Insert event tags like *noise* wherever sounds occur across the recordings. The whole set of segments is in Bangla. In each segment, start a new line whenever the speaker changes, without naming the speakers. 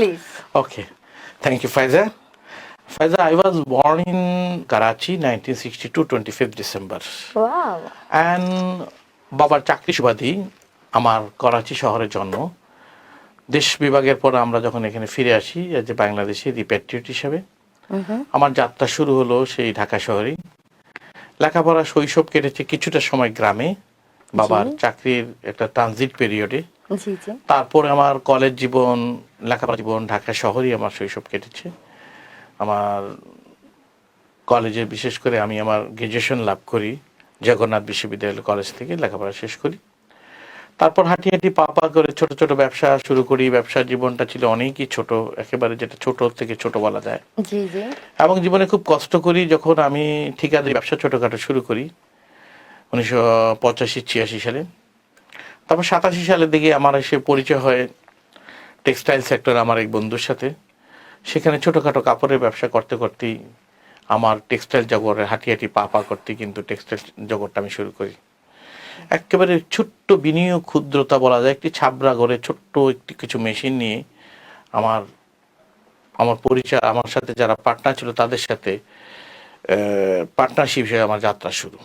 Please
Okay. Thank you, Faiza. Faiza, I was born in Karachi, 1962, 25th December.
Wow
And বাবার চাকরি সুবাদী আমার করাচি শহরে জন্ম। দেশ বিভাগের পর আমরা যখন এখানে ফিরে আসি a বাংলাদেশি রিপ্যাট্রিয়েট হিসাবে। আমার যাত্রা শুরু হলো সেই ঢাকা শহরেই। লেখাপড়া শৈশব কেটেছে কিছুটা সময় গ্রামে। বাবার চাকরির একটা ট্রানজিট পিরিয়ডে তারপরে আমার কলেজ জীবন লেখাপড়া জীবন ঢাকা শহরেই আমার শৈশব কেটেছে। আমার কলেজে বিশেষ করে আমি আমার গ্রাজুয়েশন লাভ করি জগন্নাথ বিশ্ববিদ্যালয় কলেজ থেকে লেখাপড়া শেষ করি। তারপর হাঁটি হাঁটি পা পা করে ছোট ছোট ব্যবসা শুরু করি। ব্যবসার জীবনটা ছিল অনেকই ছোট একেবারে যেটা ছোট থেকে ছোট বলা যায়। এবং জীবনে খুব কষ্ট করি যখন আমি ঠিকাদারি ব্যবসা ছোটখাটো শুরু করি। উনিশশো পঁচাশি, ছিয়াশি সালে। তারপর সাতাশি সালের দিকে আমার এসে পরিচয় হয় টেক্সটাইল সেক্টর আমার এক বন্ধুর সাথে। সেখানে ছোটোখাটো কাপড়ের ব্যবসা করতে করতেই আমার টেক্সটাইল জগতের হাঁটি হাঁটি পা পা করতে কিন্তু টেক্সটাইল জগৎটা আমি শুরু করি। একেবারে ছোট্ট বিনিয়োগ ক্ষুদ্রতা বলা যায়, একটি ছাবড়া ঘরে ছোট্ট একটি কিছু মেশিন নিয়ে আমার আমার পরিচয়, আমার সাথে যারা পার্টনার ছিল তাদের সাথে পার্টনারশিপ হিসেবে আমার যাত্রা শুরু।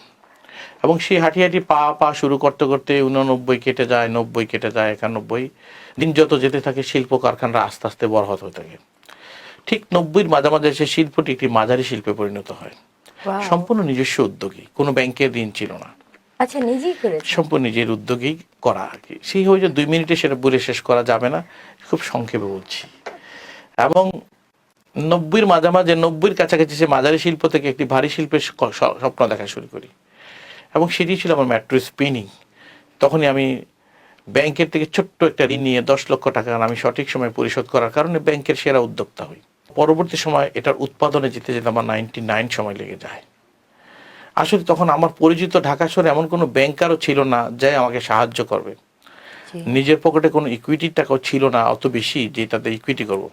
এবং সেই হাঁটি হাঁটি পা পা শুরু করতে করতে উননব্বই কেটে যায় নব্বই কেটে যায় একানব্বই। দিন যত যেতে থাকে শিল্প কারখানারা আস্তে আস্তে বড় হতে থাকে। ঠিক নব্বইয়ের মাঝামাঝি এসে শিল্পটি একটি মাঝারি শিল্পে পরিণত হয়। সম্পূর্ণ নিজস্ব উদ্যোগী কোনো ব্যাংকের ঋণ ছিল না।
আচ্ছা নিজেই করেছে
সম্পূর্ণ নিজের উদ্যোগেই করা আর কি। সেই হয়ে দুই মিনিটে সেটা বলে শেষ করা যাবে না খুব সংক্ষেপে বলছি। এবং নব্বইয়ের মাঝামাঝি নব্বইয়ের কাছাকাছি সে মাঝারি শিল্প থেকে একটি ভারী শিল্পের স- স- স্বপ্ন দেখা শুরু করি। এবং সেটি ছিল আমার মেট্রো স্পিনিং তখনই আমি ব্যাংকের থেকে ছোট্ট একটা ঋণ নিয়ে দশ লক্ষ টাকা আমি সঠিক সময় পরিশোধ করার কারণে ব্যাংকের সেরা উদ্যোক্তা হই। পরবর্তী সময় এটার উৎপাদনে যেতে যেতে আমার নাইনটি নাইন সময় লেগে যায়। আসলে তখন আমার পরিচিত ঢাকা শহরে এমন কোনো ব্যাংকারও ছিল না যে আমাকে সাহায্য করবে। নিজের পকেটে কোনো ইকুইটির টাকাও ছিল না অত বেশি যে তাতে ইকুইটি করব।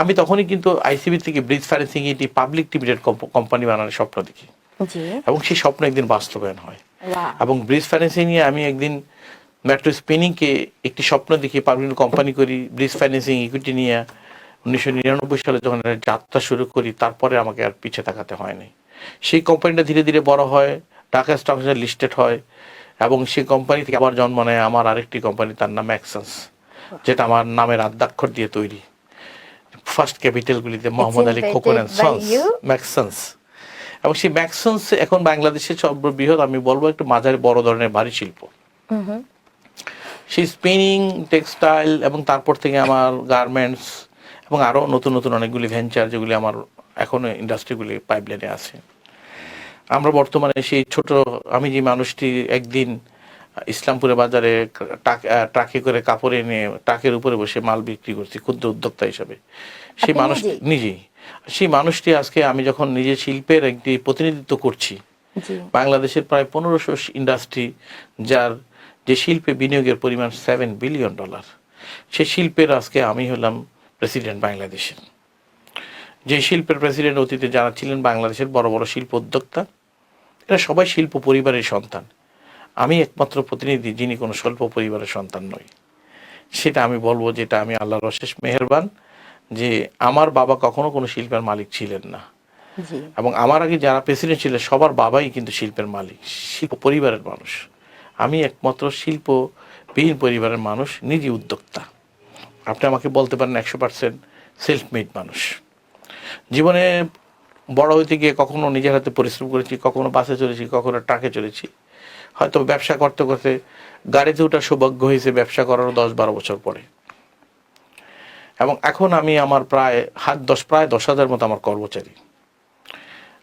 আমি তখনই কিন্তু আইসিবি থেকে ব্রিজ ফাইন্যান্সিং এটি পাবলিক লিমিটেড কোম্পানি বানানোর স্বপ্ন দেখি। এবং সেই স্বপ্ন একদিন বাস্তবায়ন হয়। এবং ব্রিজ ফাইন্যান্সিং নিয়ে আমি একদিন মেট্রো স্পিনিংকে একটি স্বপ্ন দেখি পাবলিক কোম্পানি করি ব্রিজ ফাইন্যান্সিং ইকুইটি নিয়ে। উনিশশো নিরানব্বই সালে যখন যাত্রা শুরু করি তারপরে আমাকে আর পিছে তাকাতে হয়নি। সেই কোম্পানিটা ধীরে ধীরে বড় হয় ঢাকা স্টক লিস্টেড হয় এবং সেই কোম্পানি থেকে আবার জন্ম নেয় আমার আরেকটি কোম্পানি তার নাম ম্যাক্সেন্স যেটা আমার নামের আদ্যাক্ষর দিয়ে তৈরি। ফার্স্ট ক্যাপিটালগুলিতে মোহাম্মদ আলী খোকন অ্যান্ড সন্স? ম্যাক্সেন্স এবং সেই ম্যাক্সেন্স এখন বাংলাদেশের সর্ববৃহৎ আমি বলব একটু মাঝারি বড় ধরনের ভারী শিল্প। সেই স্পিনিং টেক্সটাইল এবং তারপর থেকে আমার গার্মেন্টস এবং আরও নতুন নতুন অনেকগুলি ভেঞ্চার যেগুলি আমার এখনও ইন্ডাস্ট্রিগুলি পাইপলাইনে আছে। আমরা বর্তমানে সেই ছোট আমি যে মানুষটি একদিন ইসলামপুরে বাজারে ট্রাক- করে কাপড় এনে ট্রাকের উপরে বসে মাল বিক্রি করছি ক্ষুদ্র উদ্যোক্তা হিসাবে। সেই মানুষ
নিজেই?
সেই মানুষটি আজকে আমি যখন নিজে শিল্পের একটি প্রতিনিধিত্ব করছি বাংলাদেশের প্রায় পনেরোশো ইন্ডাস্ট্রি যার যে শিল্পে বিনিয়োগের পরিমাণ সেভেন বিলিয়ন ডলার সেই শিল্পের আজকে আমি হলাম প্রেসিডেন্ট বাংলাদেশের। যে শিল্পের প্রেসিডেন্ট অতীতে যারা ছিলেন বাংলাদেশের বড় বড় শিল্প উদ্যোক্তা এরা সবাই শিল্প পরিবারের সন্তান। আমি একমাত্র প্রতিনিধি যিনি কোনো স্বল্প পরিবারের সন্তান নই। সেটা আমি বলব যেটা আমি আল্লাহর অশেষ মেহেরবান। যে আমার বাবা কখনো কোনো শিল্পের মালিক ছিলেন না। এবং আমার আগে যারা প্রেসিডেন্ট ছিলেন সবার বাবাই কিন্তু শিল্পের মালিক শিল্প পরিবারের মানুষ। আমি একমাত্র শিল্পবিহীন পরিবারের মানুষ নিজে উদ্যোক্তা। আপনি আমাকে বলতে পারেন একশো পার্সেন্ট সেলফ মেড মানুষ। জীবনে বড় হইতে গিয়ে কখনো নিজের হাতে পরিশ্রম করেছি কখনো বাসে চলেছি কখনো ট্রাকে চলেছি। হয়তো ব্যবসা করতে করতে গাড়িতে ওঠার সৌভাগ্য হয়েছে ব্যবসা করারও দশ বারো বছর পরে। এবং এখন আমি আমার প্রায় হাত দশ প্রায় দশ হাজার মতো আমার কর্মচারী।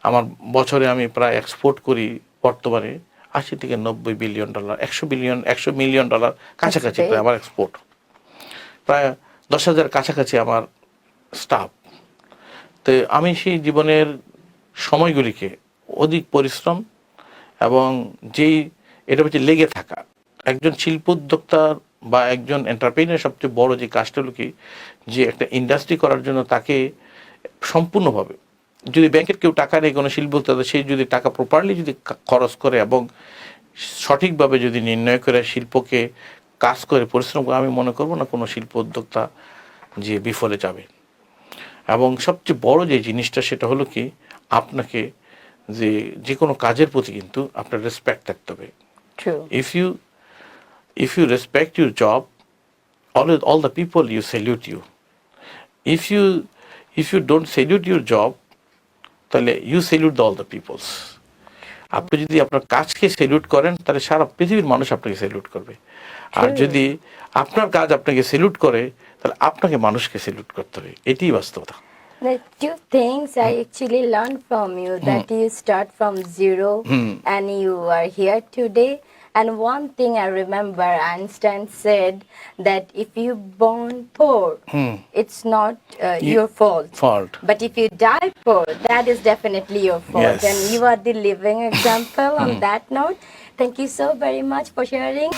আমার বছরে আমি প্রায় এক্সপোর্ট করি বর্তমানে আশি থেকে নব্বই বিলিয়ন ডলার একশো বিলিয়ন একশো মিলিয়ন ডলার কাছাকাছি
That's
প্রায় আমার এক্সপোর্ট প্রায় দশ হাজার কাছাকাছি আমার স্টাফ তো আমি সেই জীবনের সময়গুলিকে অধিক পরিশ্রম এবং যেই এটা হচ্ছে লেগে থাকা একজন শিল্প উদ্যোক্তার বা একজন এন্টারপ্রেনার সবচেয়ে বড় যে কাজটা হলো কি? যে একটা ইন্ডাস্ট্রি করার জন্য তাকে সম্পূর্ণভাবে যদি ব্যাংকের কেউ টাকা নেই কোনো শিল্প উদ্যোক্তা সে যদি টাকা প্রপারলি যদি খরচ করে এবং সঠিকভাবে যদি নির্ণয় করে শিল্পকে কাজ করে পরিশ্রম করে আমি মনে করব না কোনো শিল্প উদ্যোক্তা যে বিফলে যাবে। এবং সবচেয়ে বড় যে জিনিসটা সেটা হলো কি? আপনাকে যে যে কোনো কাজের প্রতি কিন্তু আপনার রেসপেক্ট থাকতে হবে। If you if you respect your job all all the people you salute you if you if you don't salute your job তাহলে you salute all the peoples আপনি যদি আপনার কাজকে সেলুট করেন তাহলে সারা পৃথিবীর মানুষ আপনাকে সেলুট করবে আর. যদি আপনার কাজ আপনাকে সেলুট করে তাহলে আপনাকে মানুষকে সেলুট করতে হবে এটাই বাস্তবতা
The two things I actually learned from you that you start from zero and you are here today. And one thing I remember Einstein said that if you born poor, it's not uh,
You-
your fault.
Fault.
But if you die poor, that is definitely your fault.
Yes.
And you are the living *laughs* example on that note. Thank you so very much for sharing.